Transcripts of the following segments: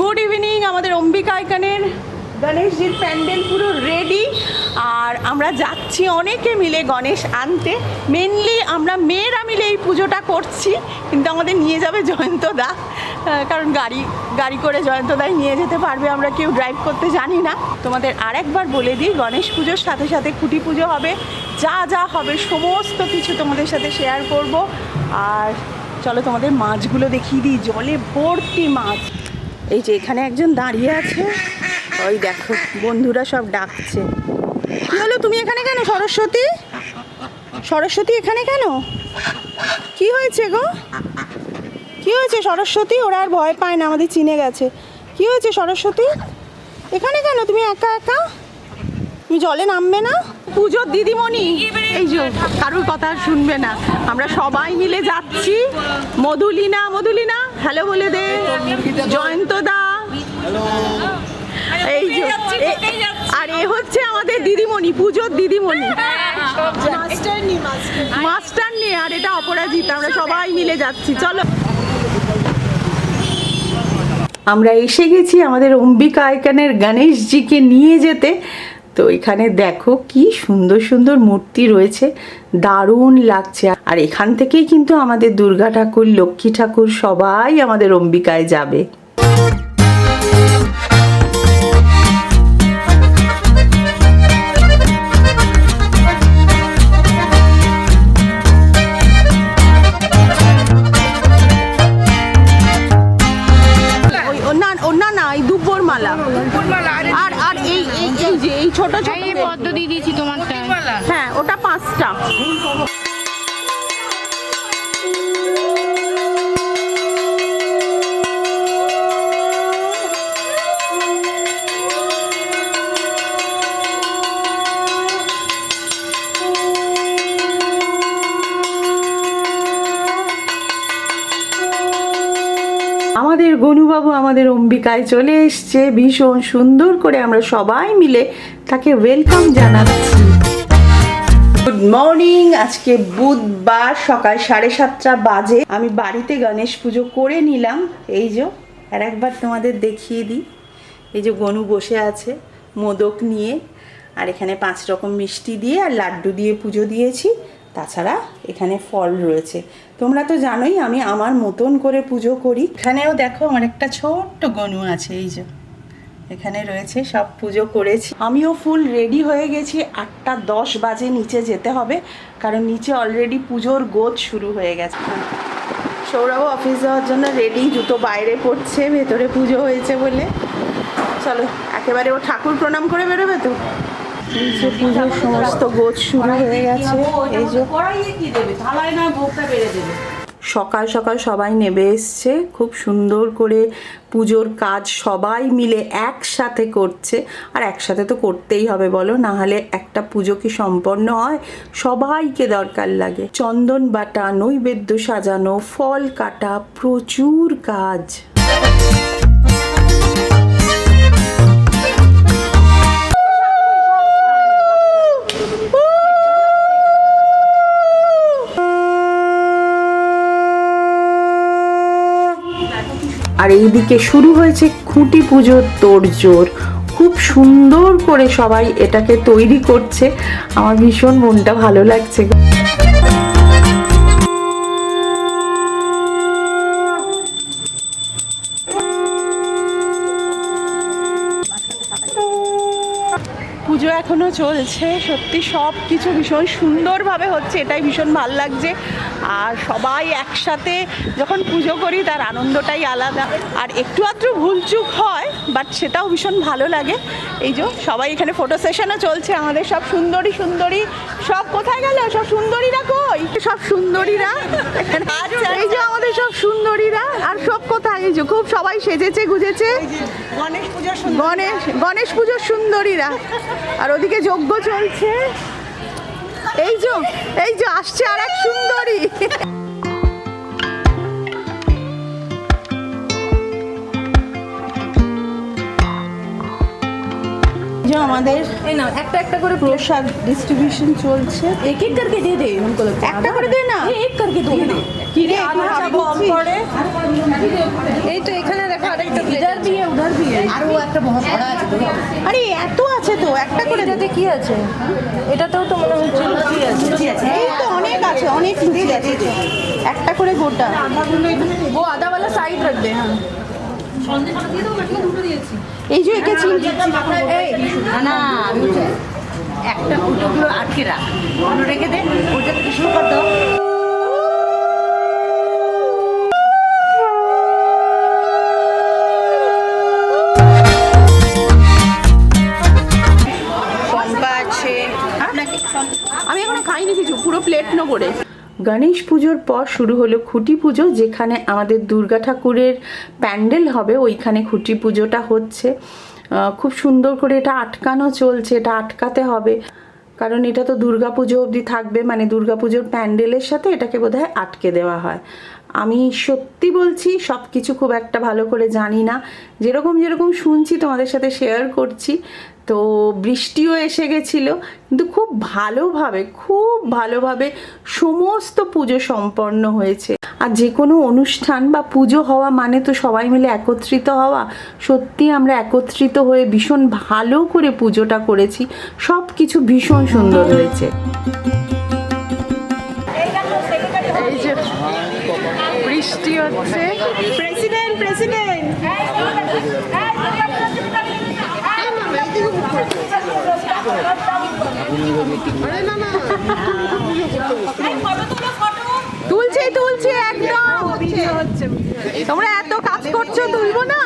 Good evening আমাদের অম্বিকা আইকানের গণেশজির প্যান্ডেল পুরো ready আর আমরা যাচ্ছি অনেকে মিলে গণেশ আনতে। মেনলি আমরা মেয়েরা মিলে এই পুজোটা করছি, কিন্তু আমাদের নিয়ে যাবে জয়ন্তদা। কারণ গাড়ি গাড়ি করে জয়ন্তদাই নিয়ে যেতে পারবে, আমরা কেউ ড্রাইভ করতে জানি না। তোমাদের আরেকবার বলে দিই, গণেশ পুজোর সাথে সাথে খুঁটি পুজো হবে। যা যা হবে, সমস্ত কিছু তোমাদের সাথে শেয়ার করব। আর চলো তোমাদের মাছগুলো দেখিয়ে দিই, জলে ভর্তি মাছ। এই যে এখানে একজন দাঁড়িয়ে আছে। ওই দেখো, বন্ধুরা সব ডাকছে। কি হলো, তুমি এখানে কেন, সরস্বতী? সরস্বতী এখানে কেন? কি হয়েছে গো? কি হয়েছে সরস্বতী? ওরা আর ভয় পায় না, আমাদের চিনে গেছে। কি হয়েছে সরস্বতী? এখানে কেন, তুমি একা একা? তুমি জলে নামবে না? পুজোর দিদিমণি, এই যে, কারোর কথা শুনবে না। আমরা সবাই মিলে যাচ্ছি। মধুলিনা মধুলিনা। হ্যালো বলে দে। জয়ন্ত দা। এই যে আর এ হচ্ছে আমাদের দিদিমণি, পুজোর দিদিমণি। মাস্টার নিয়ে, আর এটা অপরাজিতা, আমরা সবাই মিলে যাচ্ছি, চলো। আমরা এসে গেছি আমাদের অম্বিকা আইকানের গণেশজিকে নিয়ে যেতে। তো এখানে দেখো কি সুন্দর সুন্দর মূর্তি রয়েছে। দারুণ লাগছে। আর এখান থেকেই কিন্তু আমাদের দুর্গা ঠাকুর, লক্ষ্মী ঠাকুর সবাই আমাদের অম্বিকায় যাবে। ওটা পাঁচটা। আমাদের গনুবাবু আমাদের অম্বিকায় চলে এসছে। ভীষণ সুন্দর করে আমরা সবাই মিলে তাকে ওয়েলকাম জানাচ্ছি। গুড মর্নিং আজকে বুধবার সকাল সাড়ে সাতটা বাজে। আমি বাড়িতে গণেশ পুজো করে নিলাম। এই যে, আর একবার তোমাদের দেখিয়ে দিই। এই যে গনু বসে আছে মোদক নিয়ে, আর এখানে পাঁচ রকম মিষ্টি দিয়ে আর লাড্ডু দিয়ে পুজো দিয়েছি। তাছাড়া এখানে ফল রয়েছে। তোমরা তো জানোই, আমি আমার মতন করে পুজো করি। এখানেও দেখো আমার একটা ছোট্ট গনু আছে, এই যে। এখানে রয়েছে, সব পুজো করেছি। আমিও ফুল রেডি হয়ে গেছি, আটটা দশ বাজে নিচে যেতে হবে, কারণ নিচে অলরেডি পুজোর গোদ শুরু হয়ে গেছে। সৌরভ অফিস যাওয়ার জন্য রেডি জুতো বাইরে পড়ছে ভেতরে পুজো হয়েছে বলে। চলো, একেবারে ও ঠাকুর প্রণাম করে বেরোবে তো? পুজোর সমস্ত গোছ শুরু হয়ে গেছে, এই যে। সকাল সকাল সবাই নেবে এসছে। খুব সুন্দর করে পুজোর কাজ সবাই মিলে একসাথে করছে। আর একসাথে তো করতেই হবে বলো না হলে একটা পুজো কি সম্পন্ন হয়? সবাইকে দরকার লাগে। চন্দন বাটা, নৈবেদ্য সাজানো, ফল কাটা, প্রচুর কাজ। আর এইদিকে শুরু হয়েছে খুঁটি পুজোর তোড়জোড়। খুব সুন্দর করে সবাই এটাকে তৈরি করছে। আমার ভীষণ মনটা ভালো লাগছে পুজো এখনও চলছে, সত্যি সব কিছু ভীষণ সুন্দরভাবে হচ্ছে, এটাই ভীষণ ভালো লাগছে। আর সবাই একসাথে যখন পুজো করি তার আনন্দটাই আলাদা। আর একটু আধটু ভুলচুক হয় বাট সেটাও ভীষণ ভালো লাগে। এই যে সবাই এখানে ফটো সেশনও চলছে আমাদের সব সুন্দরী সুন্দরী। সব কোথায় গেল? সব সুন্দরীরা কই? সব সুন্দরীরা? এই যে আমাদের সব সুন্দরীরা আর সব কোথায়? এই যে খুব সবাই সেজেছে গুজেছে। গণেশ পুজোর গণেশ গণেশ পুজোর সুন্দরীরা। আর ওদিকে যজ্ঞ চলছে। এই যে এই যে আসছে আর এক সুন্দরী। আমাদের এই না একটা একটা করে প্রসাদ ডিস্ট্রিবিউশন চলছে एक एक करके दे दे उनको लगता है একটা করে দে না ये एक करके दो ना কি রে আচ্ছা, কম পড়ে এই তো এখানে দেখো আরেকটা ইধার দিয়ে উধার দিয়ে আরও একটা মহা ভরা আছে তো। আরে এত আছে তো একটা করে এটাতে কি আছে এটাতেও তো মনে হচ্ছে কি আছে এই তো অনেক আছে অনেক লুচি আছে একটা করে গোটা वो आधा वाला साइड रख दे हाँ এই যে একে না একটা ফুটোগুলো আটকে রাখ ওগুলো রেখে দে ওটা থেকে শুরু কর দাও আপনাকে আমি এখনও খাইনি কিছু পুরো প্লেট নো করে গণেশ পুজোর পর শুরু হলো খুঁটি পুজো, যেখানে আমাদের দুর্গা ঠাকুরের প্যান্ডেল হবে, ওইখানে খুঁটি পুজোটা হচ্ছে। খুব সুন্দর করে এটা আটকানো চলছে, এটা আটকাতে হবে। কারণ এটা তো দুর্গা পুজো অবধি থাকবে মানে দুর্গা পুজোর প্যান্ডেলের সাথে এটাকে বোধহয় আটকে দেওয়া হয়। আমি সত্যি বলছি সব কিছু খুব একটা ভালো করে জানি না। যেরকম যেরকম শুনছি, তোমাদের সাথে শেয়ার করছি। তো বৃষ্টিও এসে গেছিল কিন্তু খুব ভালোভাবে খুব ভালোভাবে সমস্ত পুজো সম্পন্ন হয়েছে। আর যে কোনো অনুষ্ঠান বা পুজো হওয়া মানে তো সবাই মিলে একত্রিত হওয়া। সত্যি আমরা একত্রিত হয়ে ভীষণ ভালো করে পুজোটা করেছি সব কিছু ভীষণ সুন্দর হয়েছে। বৃষ্টি হচ্ছে। প্রেসিডেন্ট প্রেসিডেন্ট তুলছে তুলছে, একদম। তোমরা এত কাজ করছ, তুলবো না?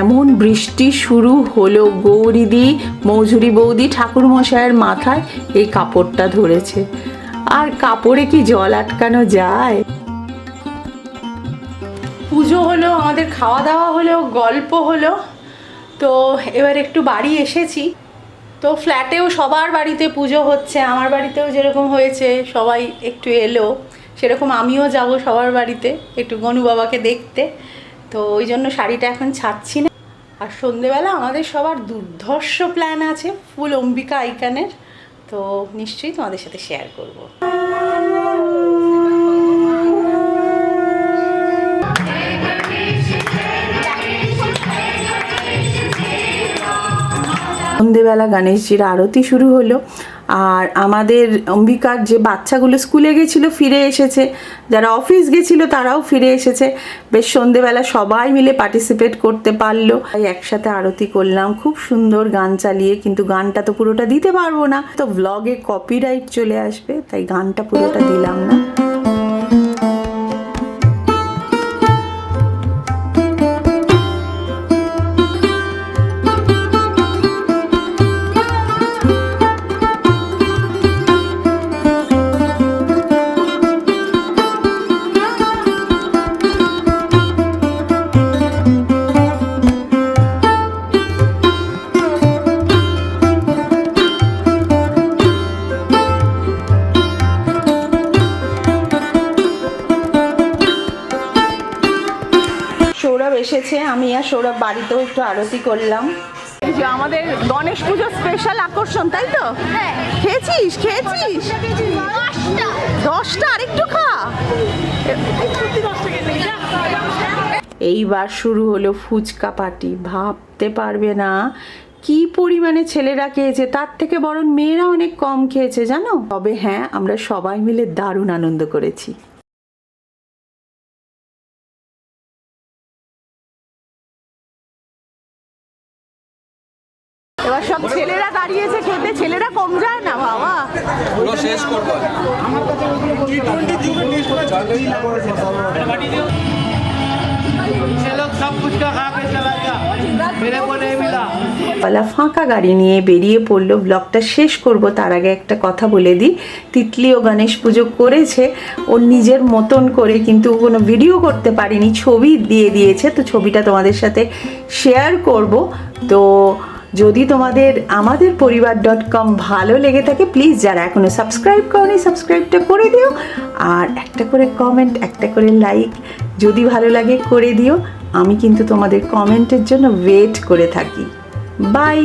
এমন বৃষ্টি শুরু হলো গৌরীদি, মৌঝুরি বৌদি ঠাকুর মশাইয়ের মাথায় এই কাপড়টা ধরেছে। আর কাপড়ে কি জল আটকানো যায়? পুজো হলো, আমাদের খাওয়া দাওয়া হলো, গল্প হলো। তো এবার একটু বাড়ি এসেছি। তো ফ্ল্যাটেও সবার বাড়িতে পুজো হচ্ছে, আমার বাড়িতেও যেরকম হয়েছে, সবাই একটু এলো, সেরকম আমিও যাব সবার বাড়িতে, একটু গনু বাবাকে দেখতে, তো ওই জন্য শাড়িটা এখন ছাড়ছি না। আর সন্ধেবেলা আমাদের সবার দুর্ধর্ষ প্ল্যান আছে, ফুল অম্বিকা আইকানের, তো নিশ্চয়ই তোমাদের সাথে শেয়ার করব। সন্ধেবেলা গণেশজির আরতি শুরু হলো। আর আমাদের অম্বিকার যে বাচ্চাগুলো স্কুলে গেছিল ফিরে এসেছে, যারা অফিস গেছিল তারাও ফিরে এসেছে। বেশ সন্ধেবেলা সবাই মিলে পার্টিসিপেট করতে পারল। তাই একসাথে আরতি করলাম। খুব সুন্দর গান চালিয়ে, কিন্তু গানটা তো পুরোটা দিতে পারব না। তো ব্লগে কপিরাইট চলে আসবে, তাই গানটা পুরোটা দিলাম না। এসেছে আমি আর সৌরভ বাড়িতেও একটু আরতি করলাম। যে আমাদের গণেশ পুজো স্পেশাল আকর্ষণ তাই তো? খেয়েছিস? খেয়েছিস? দশটা? আরেকটু খা। এইবার শুরু হলো ফুচকা পার্টি। ভাবতে পারবে না কি পরিমাণে ছেলেরা খেয়েছে তার থেকে বরং মেয়েরা অনেক কম খেয়েছে জানো? তবে হ্যাঁ আমরা সবাই মিলে দারুণ আনন্দ করেছি। কম যায় না বাবা। পুরো শেষ করব। আমার কাছে পালা ফাঁকা গাড়ি নিয়ে বেরিয়ে পড়ল। ব্লগটা শেষ করব তার আগে একটা কথা বলে দিই। তিতলি ও গণেশ পুজো করেছে। ওর নিজের মতন করে কিন্তু কোনো ভিডিও করতে পারিনি ছবি দিয়ে দিয়েছে। তো ছবিটা তোমাদের সাথে শেয়ার করব। তো যদি তোমাদের আমাদের পরিবার ডট কম ভালো লেগে থাকে প্লিজ যারা এখনও সাবস্ক্রাইব করনি সাবস্ক্রাইবটা করে দিও। আর একটা করে কমেন্ট একটা করে লাইক যদি ভালো লাগে করে দিও। আমি কিন্তু তোমাদের কমেন্টের জন্য ওয়েট করে থাকি। বাই